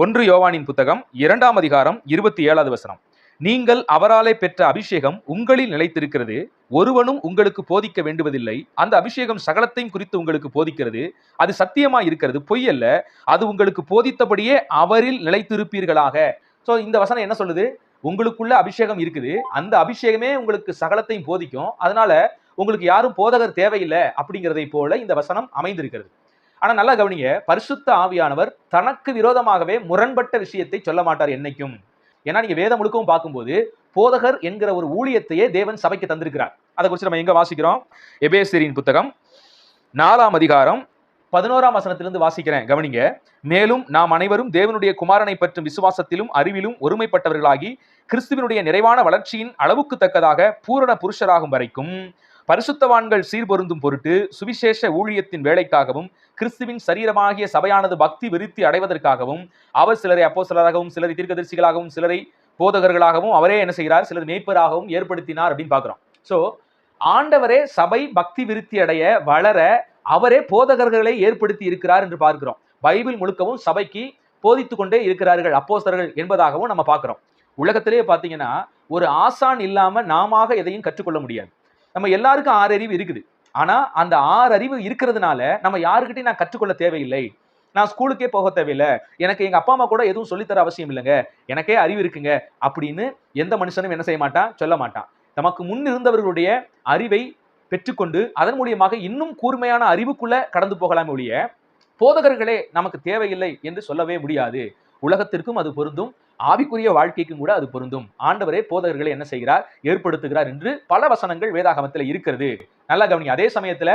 ஒன்று யோவானின் புத்தகம் இரண்டாம் அதிகாரம் இருபத்தி ஏழாவது வசனம். நீங்கள் அவராலே பெற்ற அபிஷேகம் உங்களில் நிலைத்திருக்கிறது. ஒருவனும் உங்களுக்கு போதிக்க வேண்டுவதில்லை. அந்த அபிஷேகம் சகலத்தையும் குறித்து உங்களுக்கு போதிக்கிறது. அது சத்தியமா இருக்கிறது. பொய் அல்ல. அது உங்களுக்கு போதித்தபடியே அவரில் நிலைத்திருப்பீர்களாக. சோ இந்த வசனம் என்ன சொல்லுது? உங்களுக்குள்ள அபிஷேகம் இருக்குது. அந்த அபிஷேகமே உங்களுக்கு சகலத்தையும் போதிக்கும். அதனால உங்களுக்கு யாரும் போதகர் தேவையில்லை. அப்படிங்கிறதை போல இந்த வசனம் அமைந்திருக்கிறது. ஆனா நல்லா கவனிங்க. பரிசுத்த ஆவியானவர் தனக்கு விரோதமாகவே முரண்பட்ட விஷயத்தை சொல்ல மாட்டார் என்னைக்கும். ஏன்னா நீங்க வேதம் முழுக்கவும் பார்க்கும்போது போதகர் என்கிற ஒரு ஊழியத்தையே தேவன் சபைக்கு தந்திருக்கிறார். அதை குறித்து நம்ம எங்க வாசிக்கிறோம்? எபேசிரியின் புத்தகம் நாலாம் அதிகாரம் பதினோராம் வசனத்திலிருந்து வாசிக்கிறேன். கவனிங்க. மேலும் நாம் அனைவரும் தேவனுடைய குமாரனை பற்றும் விசுவாசத்திலும் அறிவிலும் ஒருமைப்பட்டவர்களாகி கிறிஸ்துவினுடைய நிறைவான வளர்ச்சியின் அளவுக்கு தக்கதாக பூரண புருஷராகும் வரைக்கும் பரிசுத்தவான்கள் சீர்பொருந்தும் பொருட்டு சுவிசேஷ ஊழியத்தின் வேலைக்காகவும் கிறிஸ்துவின் சரீரமாகிய சபையானது பக்தி விருத்தி அடைவதற்காகவும் அவர் சிலரை அப்போஸ்தலராகவும் சிலரை தீர்க்கதரிசிகளாகவும் சிலரை போதகர்களாகவும் அவரே என்ன செய்கிறார்? சிலர் மேய்ப்பராகவும் ஏற்படுத்தினார் அப்படின்னு பார்க்குறோம். ஸோ ஆண்டவரே சபை பக்தி விருத்தி அடைய வளர அவரே போதகர்களை ஏற்படுத்தி இருக்கிறார் என்று பார்க்கிறோம். பைபிள் முழுக்கவும் சபைக்கு போதித்து கொண்டே இருக்கிறார்கள் அப்போஸ்தர்கள் என்பதாகவும் நம்ம பார்க்குறோம். உலகத்திலேயே பார்த்தீங்கன்னா ஒரு ஆசான் இல்லாமல் நாம எதையும் கற்றுக்கொள்ள முடியாது. நம்ம எல்லாருக்கும் ஆறு அறிவு இருக்குது. ஆனா அந்த ஆறு அறிவு இருக்கிறதுனால நம்ம யாருக்கிட்டையும் நான் கற்றுக்கொள்ள தேவையில்லை. நான் ஸ்கூலுக்கே போக தேவையில்லை. எனக்கு எங்க அப்பா அம்மா கூட எதுவும் சொல்லித்தர அவசியம் இல்லைங்க. எனக்கே அறிவு இருக்குங்க. அப்படின்னு எந்த மனுஷனும் என்ன செய்ய மாட்டான்? சொல்ல மாட்டான். நமக்கு முன் இருந்தவர்களுடைய அறிவை பெற்றுக்கொண்டு அதன் மூலியமாக இன்னும் கூர்மையான அறிவுக்குள்ள கடந்து போகலாமே ஒழிய போதகர்களே நமக்கு தேவையில்லை என்று சொல்லவே முடியாது. உலகத்திற்கும் அது பொருந்தும். ஆவிக்குரிய வாழ்க்கைக்கும் கூட அது பொருந்தும். ஆண்டவரே போதகர்களை என்ன செய்கிறார்? ஏற்படுத்துகிறார் என்று பல வசனங்கள் வேதாகமத்தில் இருக்கிறது. நல்லா கவனிங்க. அதே சமயத்துல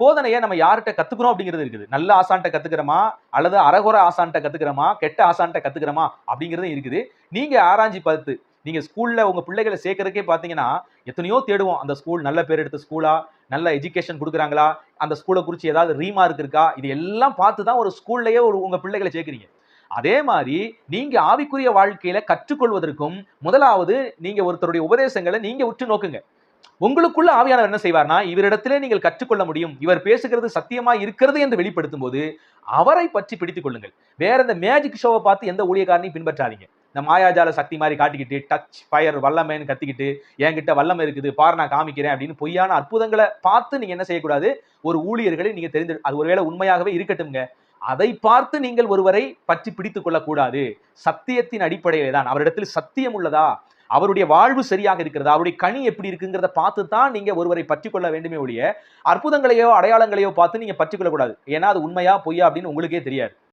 போதனையை நம்ம யார்கிட்ட கத்துக்கிறோம் அப்படிங்கிறது இருக்குது. நல்ல ஆசான்ட்ட கத்துக்கிறோமா? அல்லது அரகுர ஆசான்ட்ட கத்துக்கிறோமா? கெட்ட ஆசான்ட்ட கத்துக்கிறோமா? அப்படிங்கிறதும் இருக்குது. நீங்க ஆராய்ச்சி பார்த்து நீங்க ஸ்கூல்ல உங்க பிள்ளைகளை சேர்க்கறதுக்கே பாத்தீங்கன்னா எத்தனையோ தேடுவோம். அந்த ஸ்கூல் நல்ல பேர் எடுத்த ஸ்கூலா? நல்ல எஜுகேஷன் கொடுக்குறாங்களா? அந்த ஸ்கூலை குறித்து ஏதாவது ரீமார்க் இருக்கா இது எல்லாம் பார்த்து தான் ஒரு ஸ்கூல்லையே ஒரு உங்க பிள்ளைகளை சேர்க்குறீங்க. அதே மாதிரி நீங்க ஆவிக்குரிய வாழ்க்கையில கற்றுக்கொள்வதற்கும் முதலாவது நீங்க ஒருத்தருடைய உபதேசங்களை நீங்க உற்று நோக்குங்க. உங்களுக்குள்ள ஆவியானவர் என்ன செய்வார்னா இவரிடத்திலே நீங்கள் கற்றுக்கொள்ள முடியும் இவர் பேசுகிறது சத்தியமா இருக்கிறது என்று வெளிப்படுத்தும் போது அவரை பற்றி பிடித்துக் கொள்ளுங்கள். வேற இந்த மேஜிக் ஷோவை பார்த்து எந்த ஊழியக்காரனையும் பின்பற்றாதீங்க. இந்த மாயாஜால சக்தி மாதிரி காட்டிக்கிட்டு டச் ஃபயர் வல்லமைன்னு கத்திக்கிட்டு என்கிட்ட வல்லமை இருக்குது பாரு நான் காமிக்கிறேன் அப்படின்னு பொய்யான அற்புதங்களை பார்த்து நீங்க என்ன செய்யக்கூடாது? ஒரு ஊழியர்களை நீங்க தெரிந்து அது ஒருவேளை உண்மையாகவே இருக்கட்டும்ங்க. அதை பார்த்து நீங்கள் ஒருவரை பற்றி பிடித்துக் கொள்ளக்கூடாது. சத்தியத்தின் அடிப்படையிலே தான் அவரிடத்தில் சத்தியம் உள்ளதா? அவருடைய வாழ்வு சரியாக இருக்கிறதா? அவருடைய கனி எப்படி இருக்குங்கிறத பார்த்து தான் நீங்க ஒருவரை பற்றி கொள்ள வேண்டுமே ஒழிய அற்புதங்களையோ அடையாளங்களையோ பார்த்து நீங்க பற்றி கொள்ளக்கூடாது. ஏன்னா அது உண்மையா பொய்யா அப்படின்னு உங்களுக்கே தெரியாது.